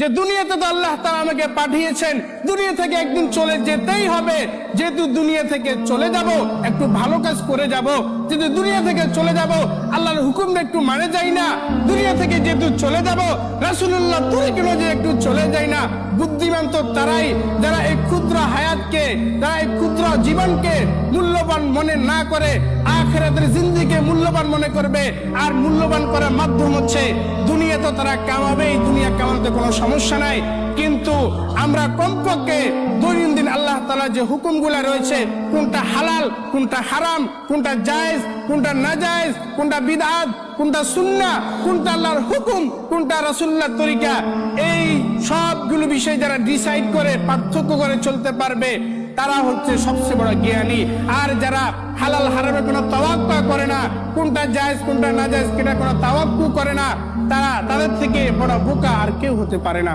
যে দুনিয়াতে তো আল্লাহ তাআলা আমাকে পাঠিয়েছেন, দুনিয়া থেকে একদিন চলে যেতেই হবে। যেহেতু দুনিয়া থেকে চলে যাব, একটু ভালো কাজ করে যাব। যেহেতু দুনিয়া থেকে চলে যাব, আল্লাহর হুকুমটা একটু মানে যাই না। দুনিয়া থেকে যেহেতু চলে যাব, রাসূলুল্লাহ তুই কেন যে একটু চলে যায় না? বুদ্ধিমান তো তারাই, যারা এই ক্ষুদ্র হায়াতকে তারা এই ক্ষুদ্র জীবনকে মূল্যবান মনে না করে, আখেরাতের জিন্দিকে মূল্যবান মনে করবে। আর মূল্যবান করার মাধ্যম হচ্ছে দুনিয়া তো তারা কামাবে এই দুনিয়া কামাতে কোনো সমস্যা নাই। কিন্তু আমরা কমপক্ষে দৈনন্দিন আল্লাহ তালা যে হুকুমগুলা রয়েছে, কোনটা হালাল, কোনটা হারাম, কোনটা জায়েজ, কোনটা না জায়েজ কোনটা বিদাত কোনটা সুন্না কোনটা আল্লাহর হুকুম, কোনটা রাসুল্লাহ তরিকা, এই সবগুলো বিষয় যারা ডিসাইড করে, পার্থক্য করে চলতে পারবে তারা হচ্ছে সবচেয়ে বড় জ্ঞানী। আর যারা হালাল হারামের কোনো তাওয়াক্কা করে না, কোনটা জায়েজ, কোনটা না জায়েজ কোনো তাওয়াক্কু করে না, তারা তাদের থেকে বড় বোকা আর কেউ হতে পারে না।